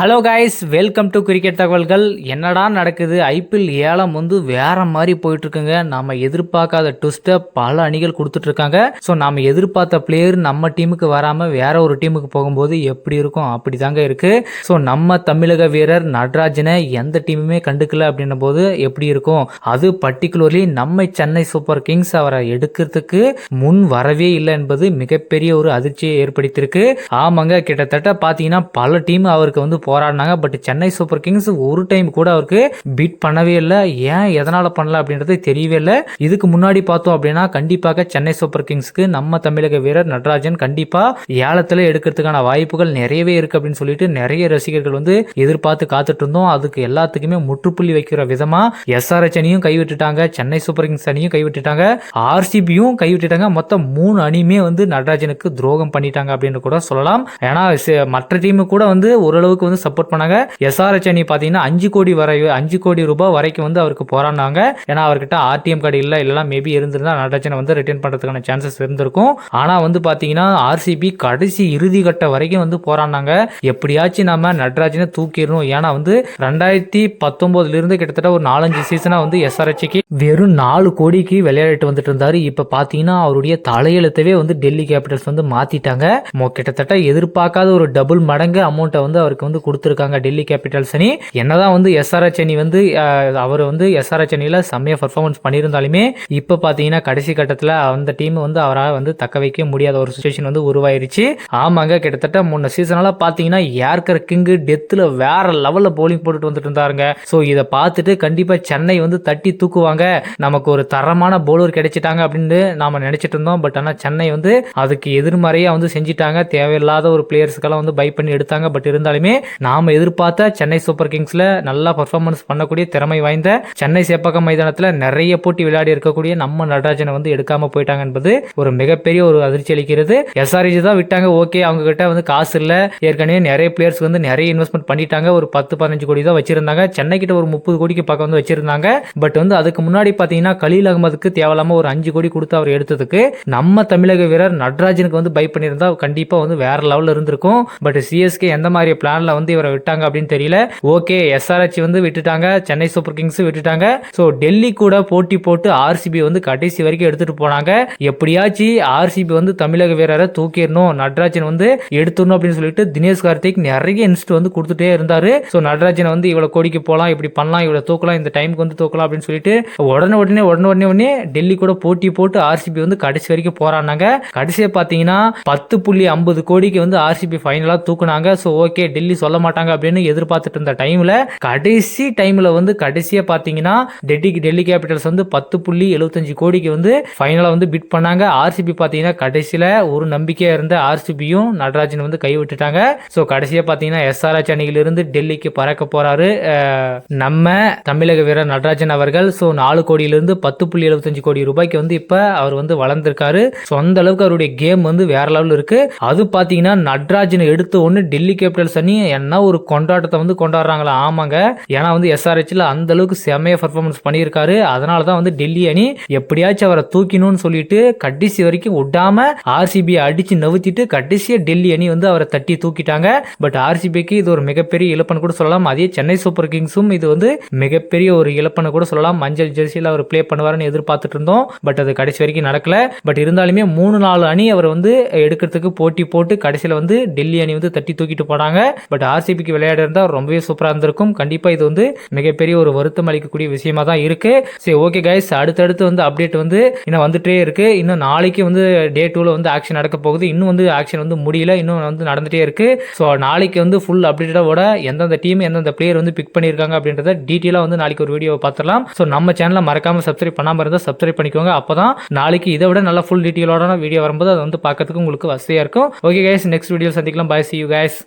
Hello guys welcome to cricket தகவல்கள் என்னடா நடக்குது? ஐபிஎல் ஏலம் வந்து வேற மாதிரி போயிட்டு இருக்குங்க நம்ம எதிர்பார்க்காத ட்விஸ்ட்டை பல அணிகள் கொடுத்துட்ருக்காங்க. ஸோ நம்ம எதிர்பார்த்த பிளேயர் நம்ம டீமுக்கு வராமல் வேற ஒரு டீமுக்கு போகும்போது எப்படி இருக்கும்? அப்படி தாங்க இருக்கு. ஸோ நம்ம தமிழக வீரர் நடராஜனை எந்த டீமுமே கண்டுக்கல அப்படின்ன போது எப்படி இருக்கும்? அது பர்டிகுலர்லி நம்ம சென்னை சூப்பர் கிங்ஸ் அவரை எடுக்கிறதுக்கு முன் வரவே இல்லை என்பது மிகப்பெரிய ஒரு அதிர்ச்சியை ஏற்படுத்தியிருக்கு. ஆமாங்க கிட்டத்தட்ட பார்த்தீங்கன்னா பல டீம் அவருக்கு வந்து போராடினாங்க. பட் சென்னை சூப்பர் கிங்ஸ் ஒரு டைம் கூட அவருக்கு பீட் பண்ணவே இல்லை. ஏன் எதனால் பண்ணல அப்படின்றது தெரியவே இல்லை. இதுக்கு முன்னாடி பார்த்தோம் அப்படின்னா கண்டிப்பாக சென்னை சூப்பர் கிங்ஸ்க்கு நம்ம தமிழக வீரர் நடராஜன் கண்டிப்பாக ஏலத்தில் எடுக்கிறதுக்கான வாய்ப்புகள் நிறையவே இருக்கு அப்படின்னு சொல்லிட்டு நிறைய ரசிகர்கள் வந்து எதிர்பார்த்து காத்துட்டு இருந்தோம். அதுக்கு எல்லாத்துக்குமே முற்றுப்புள்ளி வைக்கிற விதமா எஸ்ஆர்எச் அணியும் கைவிட்டுட்டாங்க. சென்னை சூப்பர் கிங்ஸ் அணியும் கைவிட்டுட்டாங்க. ஆர்சிபியும் கைவிட்டுட்டாங்க. மொத்தம் மூணு அணியுமே வந்து நடராஜனுக்கு துரோகம் பண்ணிட்டாங்க அப்படின்னு கூட சொல்லலாம். ஏன்னா மற்ற டீமு கூட வந்து ஓரளவுக்கு வந்து சப்போர்ட் பண்ணாங்க. எஸ்ஆர்எச் அணி பார்த்தீங்கன்னா அஞ்சு கோடி வரை அஞ்சு கோடி ரூபாய் வரைக்கும் வந்து அவருக்கு போராடினாங்க. ஏன்னா அவர்கிட்ட ஆர்டிஎம் கார்டு இல்லை இல்லைனா மேபி இருந்திருந்தா நடராஜனை வந்து ரிட்டர்ன் பண்ணுறதுக்கான சான்சஸ் இருந்திருக்கும். ஆனால் வந்து பார்த்தீங்கன்னா ஆர்சிபி கடைசி இறுதி கட்ட வரைக்கும் வந்து போராடினாங்க. எப்படியாச்சும் நம்ம நடராஜனை தூக்கிடணும். ஏன்னா வந்து ரெண்டாயிரத்தி பத்தொன்பதுல இருந்து கிட்டத்தட்ட ஒரு நாலஞ்சு சீசனா வந்து எஸ்ஆர்ஹெச்க்கு வெறும் நாலு கோடிக்கு விளையாடிட்டு வந்துட்டு இருந்தாரு இப்ப பாத்தீங்கன்னா அவருடைய தலையெழுத்தவே வந்து டெல்லி கேபிட்டல்ஸ் வந்து மாத்திட்டாங்க. கிட்டத்தட்ட எதிர்பார்க்காத ஒரு டபுள் மடங்கு அமௌண்ட்டை வந்து அவருக்கு வந்து கொடுத்துருக்காங்க டெல்லி கேபிட்டல்ஸ் அணி என்னதான் வந்து எஸ்ஆர்எச் அணி வந்து அவர் வந்து எஸ்ஆர்எச் அணியில் செம்மையாக பர்ஃபார்மன்ஸ் பண்ணியிருந்தாலுமே இப்போ பார்த்தீங்கன்னா கடைசி கட்டத்தில் அந்த டீம் வந்து அவரால் வந்து தக்க வைக்க முடியாத ஒரு சுச்சுவேஷன் வந்து உருவாயிருச்சு. ஆமாங்க கிட்டத்தட்ட முன்ன சீசனால பார்த்தீங்கன்னா ஏர்கர் கிங்கு டெத்தில் வேற லெவலில் போலிங் போட்டுட்டு வந்துட்டு இருந்தாருங்க. ஸோ இதை பார்த்துட்டு கண்டிப்பாக சென்னை வந்து தட்டி தூக்குவாங்க. நமக்கு ஒரு தரமான பவுலர் கிடைச்சிட்டாங்க அப்படின்னு நாம நினைச்சிட்டு இருந்தோம். பட் ஆனால் சென்னை வந்து அதுக்கு எதிர்மறையாக வந்து செஞ்சிட்டாங்க. தேவையில்லாத ஒரு பிளேயர்ஸுக்கெல்லாம் வந்து பை பண்ணி எடுத்தாங்க. பட் இருந்தாலுமே நாம எதிர்பார்த்த சென்னை சூப்பர் கிங்ஸ்ல நல்லா பர்ஃபார்மன்ஸ் பண்ணக்கூடிய திறமை வாய்ந்த சென்னை சேப்பாக்கம் மைதானத்துல நிறைய போட்டி விளையாடி இருக்கக்கூடிய நம்ம நடராஜனை வந்து எடுக்காம போயிட்டாங்க என்பது ஒரு மிகப்பெரிய ஒரு அதிர்ச்சி அளிக்கிறது. எஸ்ஆர்ஜி தான் விட்டாங்க ஓகே. அவங்க கிட்ட வந்து காசு இல்ல. ஏற்கனவே நிறைய பிளேயர்ஸ் வந்து நிறைய இன்வெஸ்ட்மெண்ட் பண்ணிட்டாங்க. ஒரு பத்து பதினஞ்சு கோடி தான் வச்சிருந்தாங்க. சென்னை கிட்ட ஒரு முப்பது கோடிக்கு பக்கம் வந்து வச்சிருந்தாங்க. பட் வந்து அதுக்கு முன்னாடி பாத்தீங்கன்னா கலீல் அகமதுக்கு தேவையில்லாம ஒரு அஞ்சு கோடி கொடுத்து அவர் எடுத்ததுக்கு நம்ம தமிழக வீரர் நடராஜனுக்கு வந்து பை பண்ணியிருந்தா கண்டிப்பா வந்து வேற லெவல்ல இருந்திருக்கும். பட் சிஎஸ்கே எந்த மாதிரி பிளான்ல வந்து இவரை விட்டாங்க அப்படின்னு தெரியல. ஓகே எஸ்ஆர்ஹெச் வந்து விட்டுட்டாங்க சென்னை சூப்பர் கிங்ஸ் விட்டுட்டாங்க. ஸோ டெல்லி கூட போட்டி போட்டு ஆர்சிபி வந்து கடைசி வரைக்கும் எடுத்துட்டு போனாங்க. எப்படியாச்சும் ஆர்சிபி வந்து தமிழக வீரரை தூக்கிடணும் நடராஜன் வந்து எடுத்துடணும் அப்படின்னு சொல்லிட்டு தினேஷ் கார்த்திக் நிறைய இன்ஸ்ட் வந்து கொடுத்துட்டே இருந்தாரு. ஸோ நடராஜனை வந்து இவ்வளோ கோடிக்கு போகலாம் இப்படி பண்ணலாம் இவ்வளோ தூக்கலாம் இந்த டைமுக்கு வந்து தூக்கலாம் அப்படின்னு சொல்லிட்டு உடனே உடனே உடனே உடனே உடனே டெல்லி கூட போட்டி போட்டு ஆர்சிபி வந்து கடைசி வரைக்கும் போறாங்க கடைசியை பார்த்தீங்கன்னா பத்து புள்ளி ஐம்பது கோடிக்கு வந்து ஆர்சிபி ஃபைனலாக தூக்குனாங்க. ஸோ ஓகே டெல்லி சொல்ல சொல்ல மாட்டாங்க அப்படின்னு எதிர்பார்த்துட்டு இருந்த டைம்ல கடைசி டைம்ல வந்து கடைசியா பாத்தீங்கன்னா டெல்லி டெல்லி கேபிட்டல்ஸ் வந்து பத்து புள்ளி எழுபத்தஞ்சு கோடிக்கு வந்து ஃபைனலா வந்து பிட் பண்ணாங்க. ஆர்சிபி பாத்தீங்கன்னா கடைசியில ஒரு நம்பிக்கையா இருந்த ஆர்சிபியும் நடராஜன் வந்து கை விட்டுட்டாங்க ஸோ கடைசியா பாத்தீங்கன்னா எஸ்ஆர்ஹெச் அணியிலிருந்து டெல்லிக்கு பறக்க போறாரு நம்ம தமிழக வீரர் நடராஜன் அவர்கள். ஸோ நாலு கோடியிலிருந்து பத்து புள்ளி எழுபத்தஞ்சு கோடி ரூபாய்க்கு வந்து இப்ப அவர் வந்து வளர்ந்திருக்காரு. ஸோ அந்த அளவுக்கு அவருடைய கேம் வந்து வேற லெவல் இருக்கு. அது பாத்தீங்கன்னா நட்ராஜனை எடுத்த ஒன்று டெல்லி கேபிட்டல்ஸ் அணி என்ன ஒரு கொண்டாட்டத்தை வந்து கொண்டாடுறாங்களா? ஆமாங்க. ஏன்னா வந்து எஸ்ஆர்ஹெச்ல அந்த அளவுக்கு செமைய பர்ஃபார்மன்ஸ் பண்ணியிருக்காரு. அதனால தான் வந்து டெல்லி அணி எப்படியாச்சும் அவரை தூக்கிணும்னு சொல்லிட்டு கடைசி வரைக்கும் விடாம ஆர்சிபி அடிச்சு நவுத்திட்டு கடைசியா டெல்லி அணி வந்து அவரை தட்டி தூக்கிட்டாங்க. பட் ஆர்சிபிக்கு இது ஒரு மிகப்பெரிய இழப்புன்னு கூட சொல்லலாம். அதே சென்னை சூப்பர் கிங்ஸும் இது வந்து மிகப்பெரிய ஒரு இழப்புன்னு கூட சொல்லலாம். மஞ்சள் ஜெர்சியில் அவர் ப்ளே பண்ணுவாருன்னு எதிர்பார்த்துட்டு இருந்தோம். பட் அது கடைசி வரைக்கும் நடக்கல. பட் இருந்தாலுமே மூணு நாலு அணி அவர் வந்து எடுக்கிறதுக்கு போட்டி போட்டு கடைசியில் வந்து டெல்லி அணி வந்து தட்டி தூக்கிட்டு போனாங்க. பட் ஆர்சிபிக்கு விளையாட இருந்தால் ரொம்பவே சூப்பராக இருந்திருக்கும். கண்டிப்பாக இது வந்து மிகப்பெரிய ஒரு வருத்தம் அளிக்கக்கூடிய விஷயமா தான் இருக்கு. சரி ஓகே கைஸ் அடுத்தடுத்து வந்து அப்டேட் வந்து இன்னும் வந்துட்டே இருக்கு. இன்னும் நாளைக்கு வந்து டே டூவில் வந்து ஆக்ஷன் நடக்க போகுது. இன்னும் வந்து ஆக்ஷன் வந்து முடியல. இன்னும் வந்து நடந்துட்டே இருக்கு. ஸோ நாளைக்கு வந்து ஃபுல் அப்டேட்டோட எந்தெந்த டீம் எந்தெந்த பிளேயர் வந்து பிக் பண்ணியிருக்காங்க அப்படின்றத டீட்டெயிலாக வந்து நாளைக்கு ஒரு வீடியோ பார்த்துலாம் ஸோ நம்ம சேனலை மறக்காம சப்ஸ்கிரைப் பண்ணாமல் இருந்தால் சப்ஸ்கிரைப் பண்ணிக்கோங்க. அப்பதான் நாளைக்கு இதை விட நல்லா ஃபுல் டீட்டெயிலோட வீடியோ வரும்போது அது வந்து பார்க்கறதுக்கு உங்களுக்கு வசதியாக இருக்கும். ஓகே கைஸ் நெக்ஸ்ட் வீடியோ சந்திக்கலாம். பாய் சி யூ கைஸ்